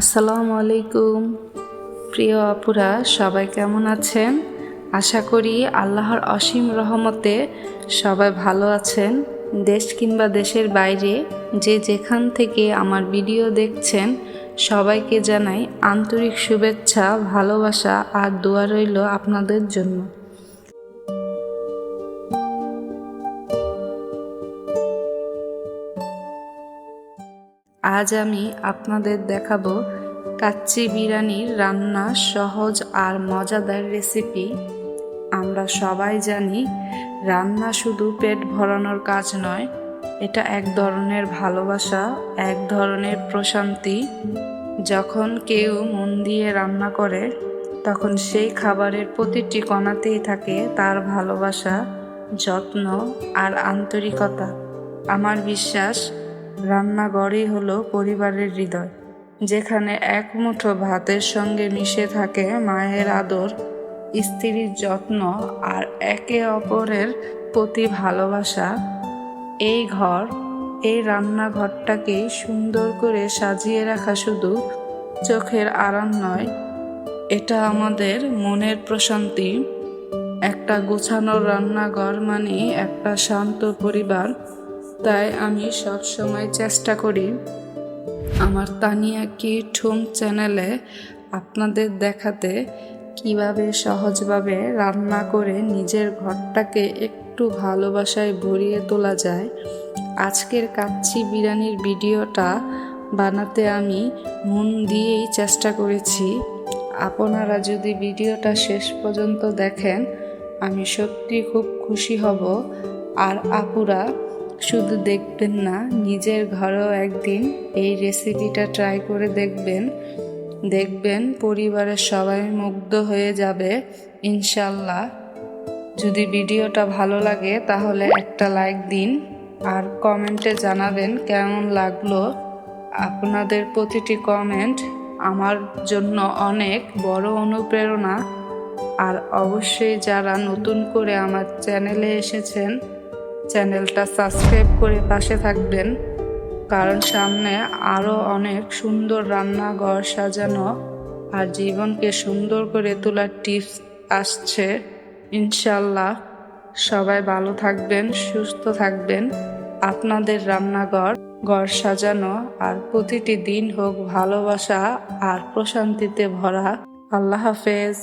আসসালামু আলাইকুম। প্রিয় আপুরা, সবাই কেমন আছেন? আশা করি আল্লাহর অসীম রহমতে সবাই ভালো আছেন। দেশ কিংবা দেশের বাইরে যে যেখান থেকে আমার ভিডিও দেখছেন, সবাইকে জানাই আন্তরিক শুভেচ্ছা, ভালোবাসা আর দোয়া রইল আপনাদের জন্য। আজ আমি আপনাদের দেখাবো কাচ্চি বিরিয়ানির রান্না সহজ আর মজাদার রেসিপি আমরা সবাই জানি, রান্না শুধু পেট ভরানোর কাজ নয়, এটা এক ধরনের ভালোবাসা, এক ধরনের প্রশান্তি। যখন কেউ মন দিয়ে রান্না করে, তখন সেই খাবারের প্রতিটি কণাতেই থাকে তার ভালোবাসা, যত্ন আর আন্তরিকতা। আমার বিশ্বাস রান্নাঘরই হলো পরিবারের হৃদয়, যেখানে এক মুঠো ভাতের সঙ্গে মিশে থাকে মায়ের আদর, স্ত্রীর যত্ন আর একে অপরের প্রতি ভালোবাসা। এই ঘর, এই রান্নাঘরটাকে সুন্দর করে সাজিয়ে রাখা শুধু চোখের আরাম নয়, এটা আমাদের মনের প্রশান্তি। একটা গোছানো রান্নাঘর মানে একটা শান্ত পরিবার। তাই আমি সব সময় চেষ্টা করি। আমার তানিয়া কি ঠুম চ্যানেলে আপনাদের দেখাতে কীভাবে সহজভাবে রান্না করে নিজের ঘরটাকে একটু ভালোবাসায় ভরিয়ে তোলা যায়? আজকের কাচ্চি বিরিয়ানির ভিডিওটা বানাতে আমি মন দিয়েই চেষ্টা করেছি। আপনারা যদি ভিডিওটা শেষ পর্যন্ত দেখেন, আমি সত্যি খুব খুশি হব। আর আপুরা শুধু দেখবেন না, নিজের ঘরেও একদিন এই রেসিপিটা ট্রাই করে দেখবেন। দেখবেন পরিবারের সবাই মুগ্ধ হয়ে যাবে, ইনশাল্লাহ। যদি ভিডিওটা ভালো লাগে, তাহলে একটা লাইক দিন আর কমেন্টে জানাবেন কেমন লাগল। আপনাদের প্রতিটি কমেন্ট আমার জন্য অনেক বড় অনুপ্রেরণা। আর অবশ্যই যারা নতুন করে আমার চ্যানেলে এসেছেন চ্যানেলটা সাবস্ক্রাইব করে পাশে থাকবেন, কারণ সামনে আরও অনেক সুন্দর রান্নাঘর সাজানো আর জীবনকে সুন্দর করে তোলার টিপস আসছে। ইনশাল্লাহ সবাই ভালো থাকবেন, সুস্থ থাকবেন। আপনাদের রান্নাঘর, ঘর সাজানো আর প্রতিটি দিন হোক ভালোবাসা আর প্রশান্তিতে ভরা। আল্লাহ হাফেজ।